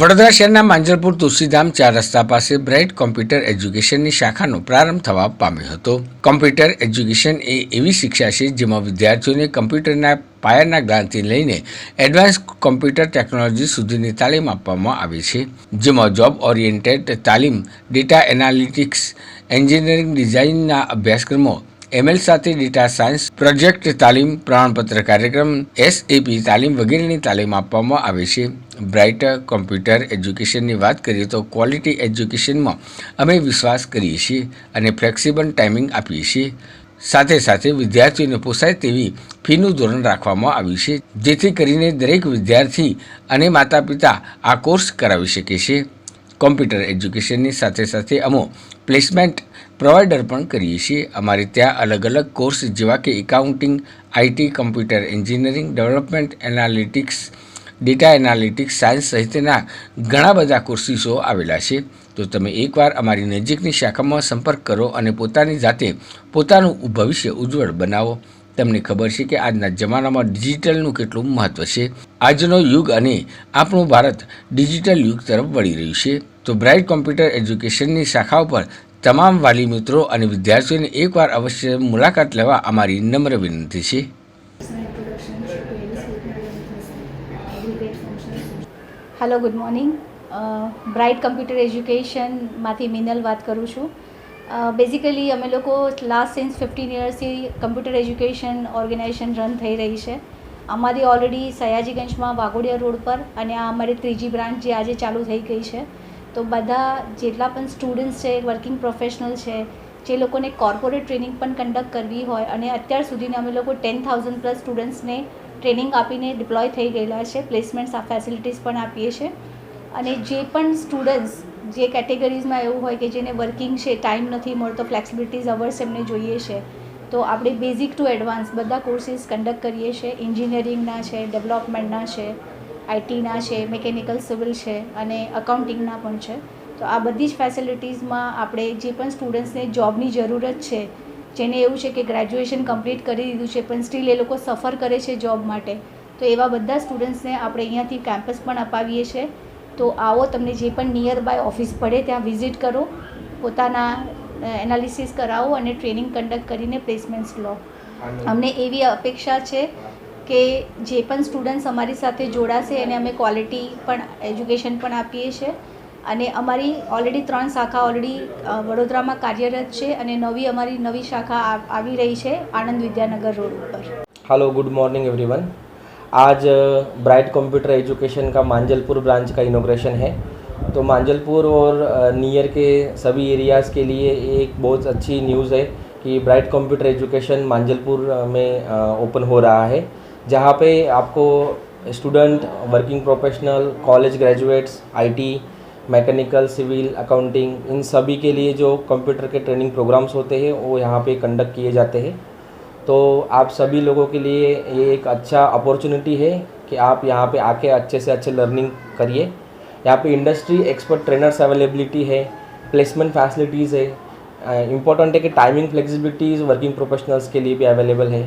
વડોદરા શહેરના માંજલપુર તુલસીધામ ચાર રસ્તા પાસે બ્રાઇટ કોમ્પ્યુટર એજ્યુકેશનની શાખાનો પ્રારંભ થવા પામ્યો હતો. કોમ્પ્યુટર એજ્યુકેશન એ એવી શિક્ષા છે જેમાં વિદ્યાર્થીઓને કમ્પ્યુટરના પાયાના જ્ઞાનથી લઈને એડવાન્સ કોમ્પ્યુટર ટેકનોલોજી સુધીની તાલીમ આપવામાં આવે છે, જેમાં જોબ ઓરિએન્ટેડ તાલીમ, ડેટા એનાલિટિક્સ, એન્જિનિયરિંગ ડિઝાઇનના અભ્યાસક્રમો એમએલ સાથે ડેટા સાયન્સ પ્રોજેક્ટ તાલીમ, પ્રમાણપત્ર કાર્યક્રમ, એસએપી તાલીમ વગેરેની તાલીમ આપવામાં આવે છે. બ્રાઇટ કોમ્પ્યુટર એજ્યુકેશનની વાત કરીએ તો ક્વોલિટી એજ્યુકેશનમાં અમે વિશ્વાસ કરીએ છીએ અને ફ્લેક્સિબલ ટાઈમિંગ આપીએ છીએ. સાથે સાથે વિદ્યાર્થીઓને પોસાય તેવી ફીનું ધોરણ રાખવામાં આવ્યું છે, જેથી કરીને દરેક વિદ્યાર્થી અને માતા પિતા આ કોર્સ કરાવી શકે છે. કોમ્પ્યુટર એજ્યુકેશનની સાથે સાથે અમો પ્લેસમેન્ટ પ્રોવાઈડર પણ કરીએ છીએ. અમારે ત્યાં અલગ અલગ કોર્સ જેવા કે accounting IT computer engineering, development analytics, data analytics, science સહિતના ઘણા બધા કોર્સિસો આવેલા છે. તો તમે એકવાર અમારી નજીકની શાખામાં સંપર્ક કરો અને પોતાની જાતે પોતાનું ભવિષ્ય ઉજ્જવળ બનાવો. તમને ખબર છે કે આજના જમાનામાં ડિજિટલનું કેટલું મહત્ત્વ છે. આજનો યુગ અને આપણું ભારત ડિજિટલ યુગ તરફ વળી રહ્યું છે. તો બ્રાઇટ કોમ્પ્યુટર એજ્યુકેશનની શાખાઓ પર તમામ વાલી મિત્રો અને વિદ્યાર્થીઓને એકવાર અવશ્ય મુલાકાત લેવા અમારી નમ્ર વિનંતી છે. Hello good morning bright computer એજ્યુકેશનમાંથી Minal વાત કરું છું. બેઝિકલી અમે લોકો લાસ્ટ સિન્સ ફિફ્ટીન યર્સથી કમ્પ્યુટર એજ્યુકેશન ઓર્ગેનાઇઝેશન રન થઈ રહી છે. અમારી ઓલરેડી સયાજીગંજમાં વાઘોડિયા રોડ પર અને આ અમારી ત્રીજી બ્રાન્ચ જે આજે ચાલુ થઈ ગઈ છે. તો બધા જેટલા પણ સ્ટુડન્ટ્સ છે વર્કિંગ પ્રોફેશનલ છે, જે લોકોને કોર્પોરેટ ટ્રેનિંગ પણ કન્ડક્ટ કરવી હોય અને અત્યાર સુધીને અમે લોકો ટેન થાઉઝન્ડ પ્લસ સ્ટુડન્ટ્સને ટ્રેનિંગ આપીને ડિપ્લોય થઈ ગયેલા છે પ્લેસમેન્ટ્સ ફેસિલિટીઝ પણ આપીએ છીએ અને જે પણ સ્ટુડન્ટ્સ જે કેટેગરીઝમાં એવું હોય કે જેને વર્કિંગ છે ટાઈમ નથી મળતો ફ્લેક્સિબિલિટીઝ અવર્સ એમને જોઈએ છે, તો આપણે બેઝિક ટુ એડવાન્સ બધા કોર્સીસ કન્ડક્ટ કરીએ છીએ એન્જિનિયરિંગના છે ડેવલપમેન્ટના છે. આઈટીના છે મિકેનિકલ સિવિલ છે અને અકાઉન્ટિંગના પણ છે. તો આ બધી જ ફેસિલિટીઝમાં આપણે જે પણ સ્ટુડન્ટ્સને જોબની જરૂરત છે જેને એવું છે કે ગ્રેજ્યુએશન કમ્પ્લીટ કરી દીધું છે પણ સ્ટીલ એ લોકો સફર કરે છે જોબ માટે તો એવા બધા સ્ટુડન્ટ્સને આપણે અહીંયાથી કેમ્પસ પણ અપાવીએ છીએ. તો આવો તમને જે પણ નિયર બાય ઓફિસ પડે ત્યાં વિઝિટ કરો પોતાના એનાલિસિસ કરાવો અને ટ્રેનિંગ કન્ડક્ટ કરીને પ્લેસમેન્ટ્સ લો. અમને એવી અપેક્ષા છે કે જે પણ સ્ટુડન્ટ્સ અમારી સાથે જોડાશે એને અમે ક્વોલિટી પણ એજ્યુકેશન પણ આપીએ છીએ અને અમારી ઓલરેડી ત્રણ શાખા ઓલરેડી વડોદરામાં કાર્યરત છે અને નવી અમારી નવી શાખા આ- આવી રહી છે આણંદ વિદ્યાનગર રોડ ઉપર हेलो गुड मॉर्निंग एवरीवन आज ब्राइट कंप्यूटर एजुकेशन का मांजलपुर ब्रांच का इनोग्रेशन है तो मांजलपुर और नियर के सभी एरियाज़ के लिए एक बहुत अच्छी न्यूज़ है कि ब्राइट कंप्यूटर एजुकेशन मांजलपुर अ, में ओपन हो रहा है जहाँ पे आपको student working professional college graduates IT mechanical civil accounting इन सभी के लिए जो कंप्यूटर के ट्रेनिंग प्रोग्राम्स होते हैं, वो यहाँ पे कंडक्ट किए जाते हैं। तो आप सभी लोगों के लिए ये एक अच्छा अपॉर्चुनिटी है कि आप यहाँ पे आके अच्छे से अच्छे लर्निंग करिए। यहाँ पे इंडस्ट्री एक्सपर्ट ट्रेनर्स अवेलेबिलिटी है प्लेसमेंट फैसिलिटीज़ है। इम्पोर्टेंट है कि टाइमिंग फ्लेक्सिबिलिटीज़ वर्किंग प्रोफेशनल्स के लिए भी अवेलेबल है।